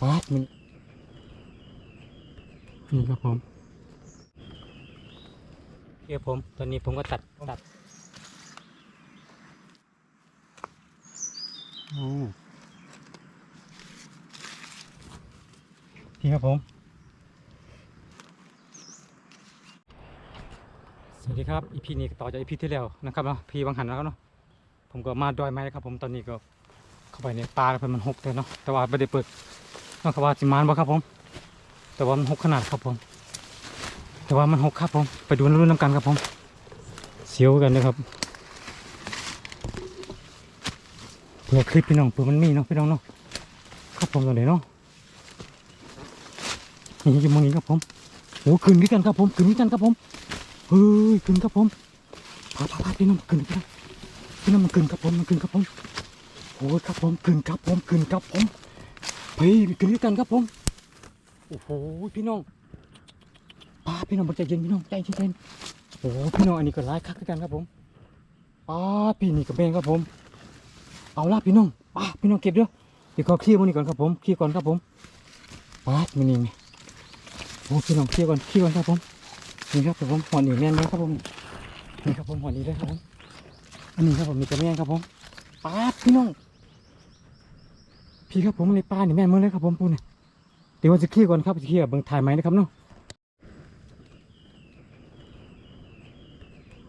ป๊าดมันนี่ครับผมเดี๋ยวผมตอนนี้ผมก็ตัดตัดโอ้พี่ครับผม สวัสดีครับอีพีนี้ต่อจากอีพีที่แล้วนะครับเนาะพี่วังหันแล้วเนาะผมก็มาดอยไม้ครับผมตอนนี้ก็เข้าไปในป่าแล้วมันหกเลยเนาะแต่ว่าไม่ได้เปิด นอกจากว่าจิมานบ่ครับผม แต่ว่ามันหกขนาดครับผม แต่ว่ามันหกครับผม ไปดูรุ่นน้ำกันครับผม เสียวกันนะครับเผื่อคลิปพี่น้องเผื่อมันมีเนาะพี่น้องเนาะครับผมตรงไหนเนาะนี่อยู่มองนี้ครับผมโอ้ขึ้นด้วยกันครับผมขึ้นด้วยกันครับผมเฮ้ยขึ้นครับผมพาพาพาพี่น้องขึ้นพี่น้องพี่น้องมันขึ้นครับผมมันขึ้นครับผมโอ้ยครับผมขึ้นครับผมขึ้นครับผม เฮ้ยมันขึ้นด้วยกันครับผม โอ้โหพี่น้องป้าพี่น้องใจเย็นพี่น้องใจเย็นโอ้พี่น้องอันนี้ก็ร้ายคักด้วยกันครับผมป้าพี่นี่ก็แบงครับผม เอาละพี่น้องป้าพี่น้องเก็บเด้อเดี๋ยวขอเคลียร์มันนี่ก่อนครับผมเคลียร์ก่อนครับผมป้ามันนี่โอ้พี่น้องเคลียร์ก่อนเคลียร์ก่อนครับผมนี่ครับผมหัวหนีแน่นนะครับผมนี่ครับผมหัวหนีด้วยครับผมอันนี้ครับผมมีกระแม่งครับผมป้าพี่น้อง พี่ครับผมในป้านี่แม่นมือเลยครับผมปูเนี่ยเดี๋ยวว่าจะเคลียร์ก่อนครับจะเคลียร์เบิ่งถ่ายไหมนะครับเนาะ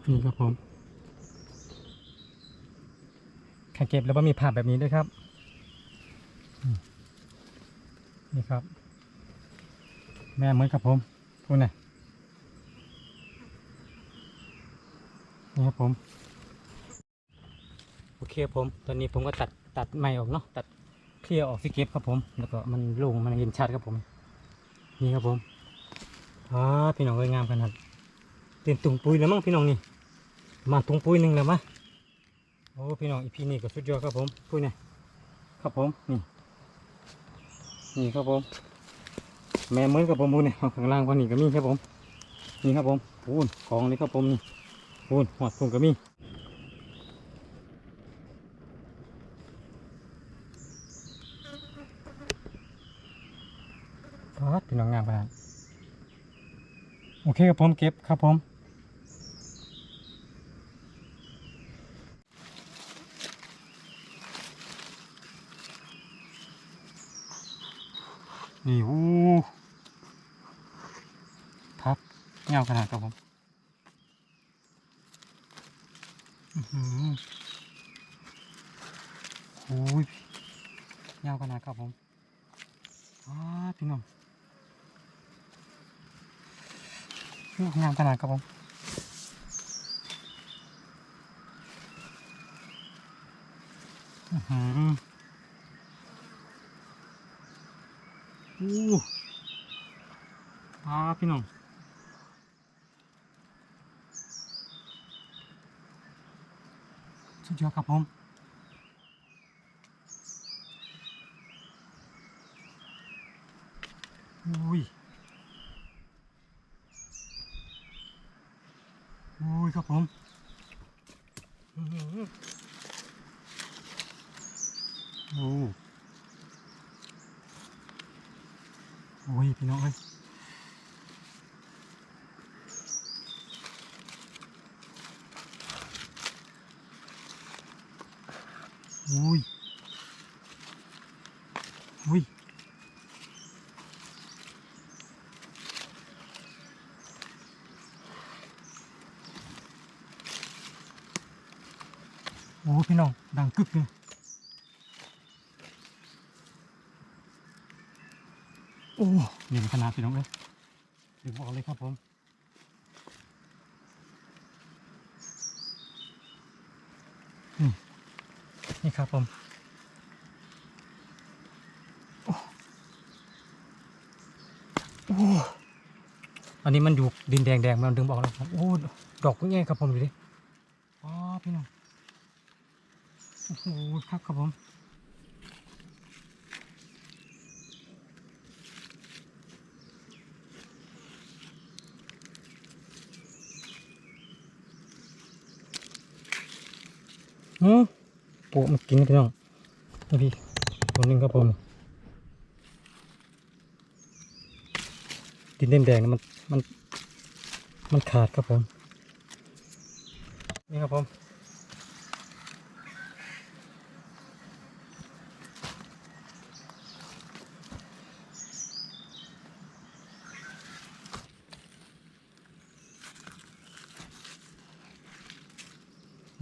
นี่ครับผมแค่เก็บแล้วก็มีภาพแบบนี้ด้วยครับ นี่ครับ แม่เหมือนครับผมพูดนะนี่ครับผม โอเคครับผม ตอนนี้ผมก็ตัดตัดไม้ออกเนาะตัด เคลียร์ออกสิเก็บครับผม แล้วก็มันล่งมันเห็นชัดครับผม นี่ครับผมอ่าพี่น้องเอ้ยงามขนาดเต็มถุงปุ๋ยแล้วมั้งพี่น้องนี่มาถุงปุ๋ยหนึ่งแล้วมั้งโอ้พี่น้องอีพีนี้ก็สุดยอดครับผมปุ้ยเนี่ยครับผมนี่นี่ครับผม แม่เหมือนกับผมพูดเนี่ยข้างล่างกว่านี้ก็มีครับผม นี่ครับผมพูนของนี่ครับผมนี่พูนหอดพูนก็มีพัดพี่ น้องงามขนาดโอเคครับผมเก็บครับผมนี่อู้พับเงาขนาดครับผมอื้อหือโอ้ยยาขนาดครับผมอ้าพี่น้องโอ้ งามขนาดครับผมอื้อหือโอ้อ้าพี่น้องสุดยอดครับผม อุ้ย อุ้ยครับผมอื้อหือโอ้โอ้ยพี่น้องเอ้ย อุ้ยอุ้ยโอ้พี่น้องดังกึกเลยโอ้เด่นขนาดพี่น้องเลยถึงบอกเลยครับผม นี่ครับผมอ้อันนี้มันอยู่ดินแดงแดงๆมันดึงบอกแล้วครับโอ้ดอกก็แง่ครับผมดูดิอ๋อพี่น้องโอ้โหครับครับผมอืม โอ้มันกินพี่น้องนี่พี่ตัวหนึงครับผมดินแดงๆนะมันมันมันขาดครับผม นี่ครับผม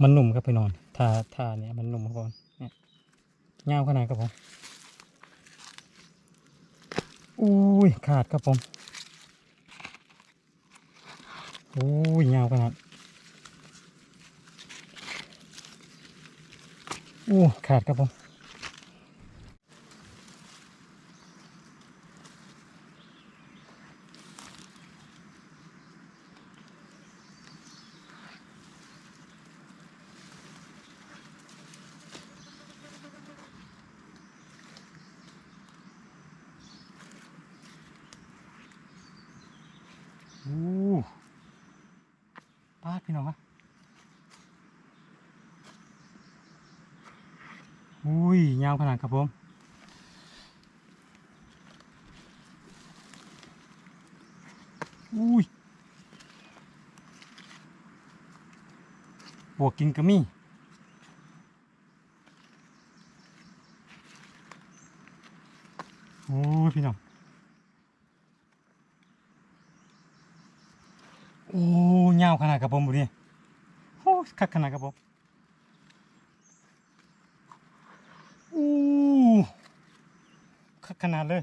มันหนุ่มครับพี่นอน ทาทาเนี่ยมันหนุ่มครับผมเนี่ยเงาขนาดครับผมอุ้ยขาดครับผมอุ้ยเงาขนาดอู้ขาดครับผมอู้ป้าด พี่น้องวะอุ้ยยาวขนาดครับผมอุ้ยบวกกินกระมี่โอ้ยพี่น้อง โอ้ ยาวขนาดกับผมบุนี่โอ้คักขนาดครับผมอู้คักขนาดเลย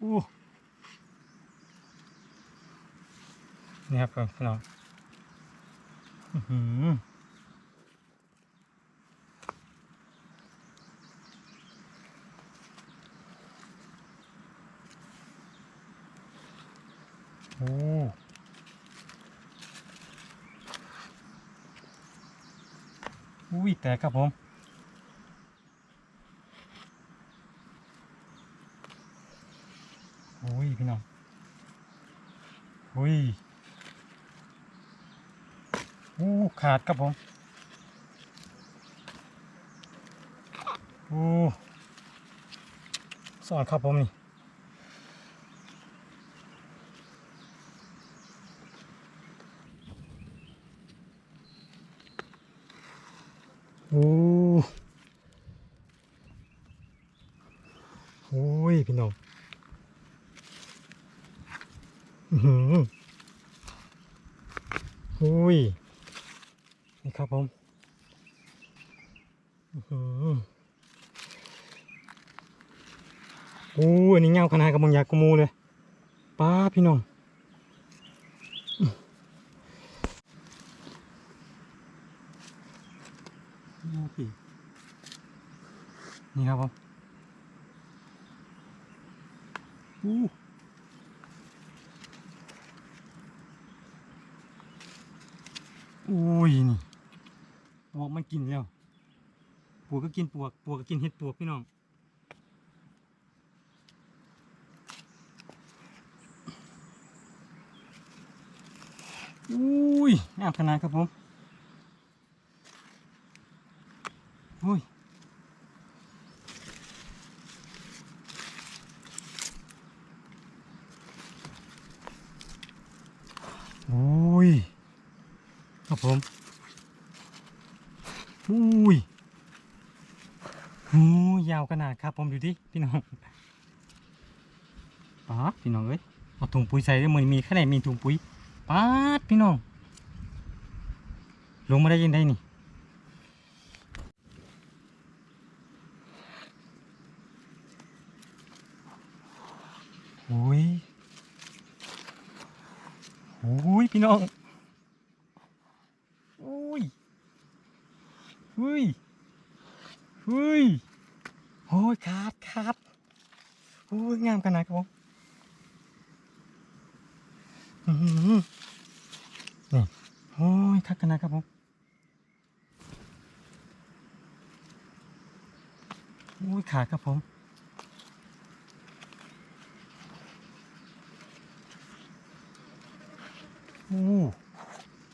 อู้นี่ครับพี่น้องอือหือโอ้อุ้ย แตกครับผม โอ้ยพี่น้อง โอ้ยโอ้ขาดครับผม โอ้สอนครับผมนี่ โอ้ โอ้ย พี่น้องอือหือโอ้ย นี่ครับผมอื้อหือโอ้อันนี้เงาขนาดกับบางอยากกมูเลยป้าพี่น้องนี่ครับผม อู้อุ้ยนี่ปวกมันกินแล้วปวกก็กินปวกปวกก็กินเห็ดปวกพี่น้องอุ้ยงามขนาดครับผมอุ้ย โอ้ย ครับ ผมอุ้ยหูยาวขนาดครับผมดูดิพี่น้องป๊าพี่น้องเอ้ยเอาถุงปุ๋ยใส่ได้มือมีแค่ไหนมีถุงปุ๋ยป๊าดพี่น้อง ลงมาได้ยังไงนี่โอ้ยโอ้ยพี่น้องโอ้ยเฮ้ยเฮ้ยโอ้ยขาดขาดโอ้ย งามขนาดครับผมอื้อหือนี่โอ้ยคักขนาดครับผมโอุ้ยขาดครับผม อู้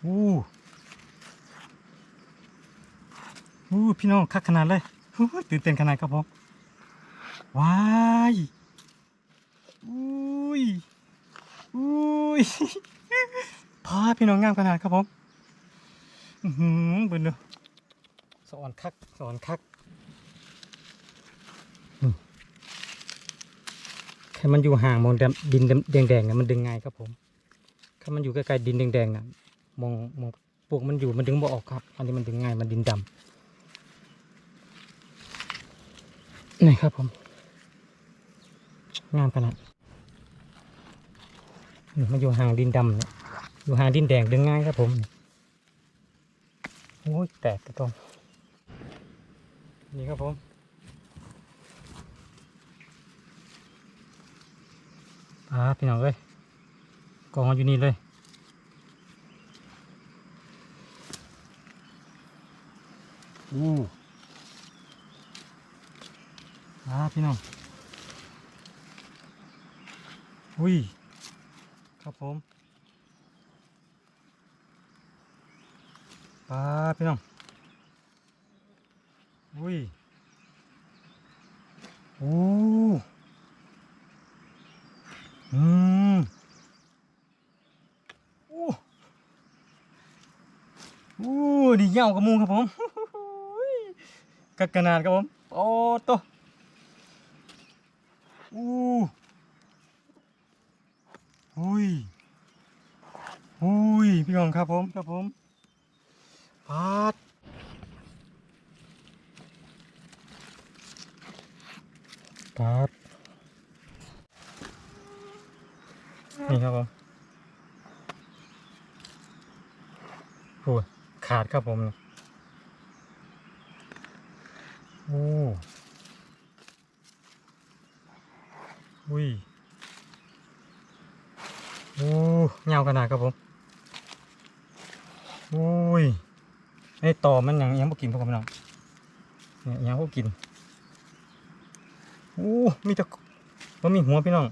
อู้อู้พี่น้องคักขนาดเลยตื่นเต้นขนาดครับผม ว้ายอุ้ยอุ้ยพาพี่น้องงามขนาดครับผม อือหือเบิ่นเด้อสอนคักสอนคัก อืมแค่มันอยู่ห่างมองดินแดงๆเนะมันดึงง่ายครับผม ถ้ามันอยู่ใกล้ๆดินแดงๆน่ะมองมองพวกมันอยู่มันดึงบ่ออกครับ อันนี้มันดึงง่ายมันดินดำนี่ครับผม งามขนาดนี่มันอยู่ห่างดินดำเนี่ยอยู่ห่างดินแดงดึงง่ายครับผมโอ้ยแตกกระตรงนี่ครับผม อ่าพี่น้องเอ้ยกองอยู่นี่เลยอู้อ่าพี่น้องอุ้ยครับผมปลาพี่น้องอุ้ยโอ้ อืมโอ้โอ้ดีเหี่ยวกับหมูครับผมกักขนาดครับผม โอ้โตอู้อุ้ยอุ้ยพี่กองครับผมครับผมปาดปาด นี่ครับผมโอ้ขาดครับผมโอ้อุ้ยโอ้เงาขนาดครับผมโอ้ยไอ้ต่อมันยังยังบ่กินพวกผมน้องเนี่ยยังบ่กินโอ้มีแต่ว่ามีหัวพี่น้อง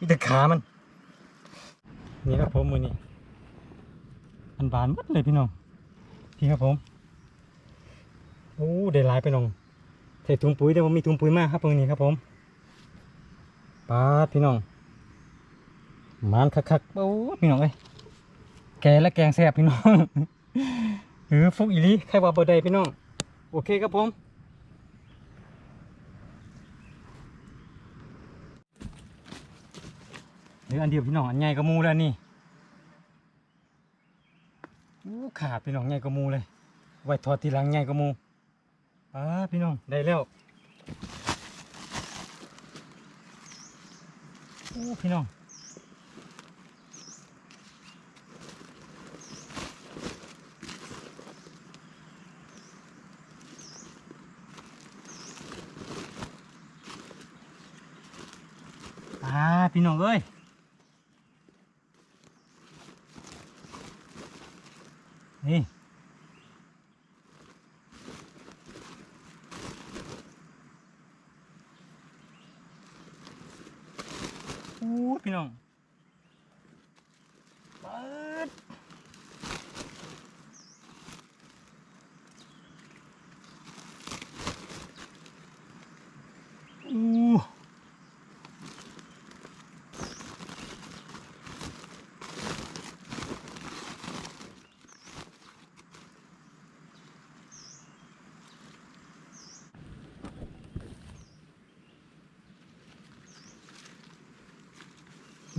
มีแต่ขามัน นี่ครับผมมือนี้มันบานหมดเลยพี่น้องพี่ครับผมโอ้ได้หลายไปน้องใส่ถุงปุ๋ยแต่ว่ามีถุงปุ๋ยมากครับตรงนี้ครับผมปาดพี่น้องมันคักๆโอ้พี่น้องเอ้ยแกและแกงแซ่บพี่น้องเออฟุกอีลีใครว่าบ่ได้พี่น้องโอเคครับผม เดี๋ยวอันเดียวพี่น้องอันใหญ่กว่ามูแล้วนี่อู้ขาดพี่น้องใหญ่กว่ามูเลย ไว้ทอดทีหลังใหญ่กว่ามูป้าพี่น้องได้แล้วอู้พี่น้องอ่าพี่น้องเอ้ยนี่โอ้พี่น้องเปิดอู้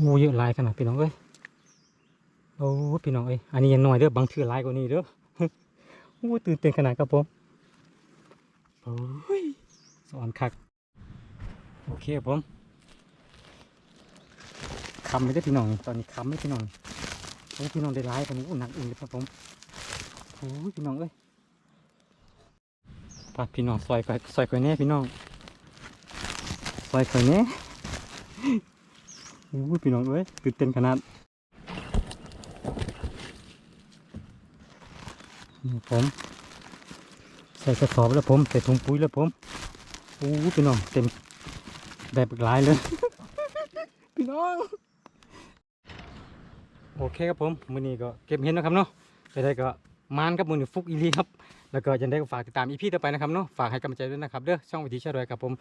งูเยอะลายขนาดพี่น้องเอ้ยโอ้พี่น้องเอ้ยอันนี้ยังน้อยเด้อบางเทือลายกว่านี้เด้อโอ้ตื่นเต้นขนาดครับผมโอ้ยสอนคักโอเคครับผมคำไม่ได้พี่น้องตอนนี้คำไม่พี่น้องโอ้พี่น้องได้ลายกันโอ้หนักอีกเลยครับผมโอ้ยพี่น้องเอ้ยปาดพี่น้องซอยไปซอยไปแน่พี่น้องซอยไปแน่ อ้ยพี่น้องเอ้ยตื่นเต้นขนาดนี่ผม ใส่กระสอบแล้วผม ใส่ถุงปุ๋ยแล้วผมโอ้ยพี่น้องเต็มแบบหลายเลย พี่น้อง โอเคครับผมมือนี้ก็เก็บเห็นนะครับเนาะไปได้ก็มานครับมือนี้ฟุกอีหลีครับ แล้วก็ยังได้ก็ฝากติดตามอีพีต่อไปนะครับเนาะฝากให้กำลังใจด้วยนะครับเด้อช่องวิธีช่วยรวยครับผม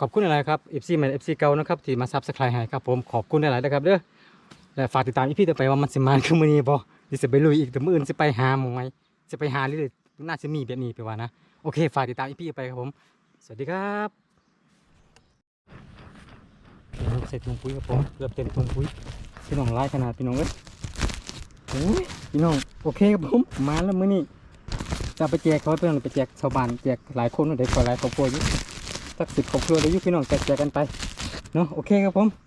ขอบคุณอะไรครับ FC ใหม่ FC เก่านะครับที่มาซับสไครต์ให้ครับผมขอบคุณหลายๆนะครับเด้อและฝากติดตามอีพีต่อไปว่ามันสิมาคือมื้อนี้บ่ดิสิไปลุยอีกแต่มื้ออื่นสิไปหาหมองไหมสิไปหาเรื่อน่าจะมีแบบนี้ไปว่านะโอเคฝากติดตามอีพีไปครับผม สวัสดีครับใส่ถุงปุ๋ยครับผมเกือบเต็มถุงปุ๋ยพี่น้องไล่ขนาดพี่น้องเอ้ยโอ้ยพี่น้องโอเคครับผมมาแล้วมื้อนี้จะไปแจกเขาเพื่อนไปแจกชาวบ้านแจกหลายคนเดี๋ยวขอหลายครอบครัวอยู่ สักสิบครอบครัวเลยยุคพี่น้องแจกแจกกันไปเนาะโอเคครับผม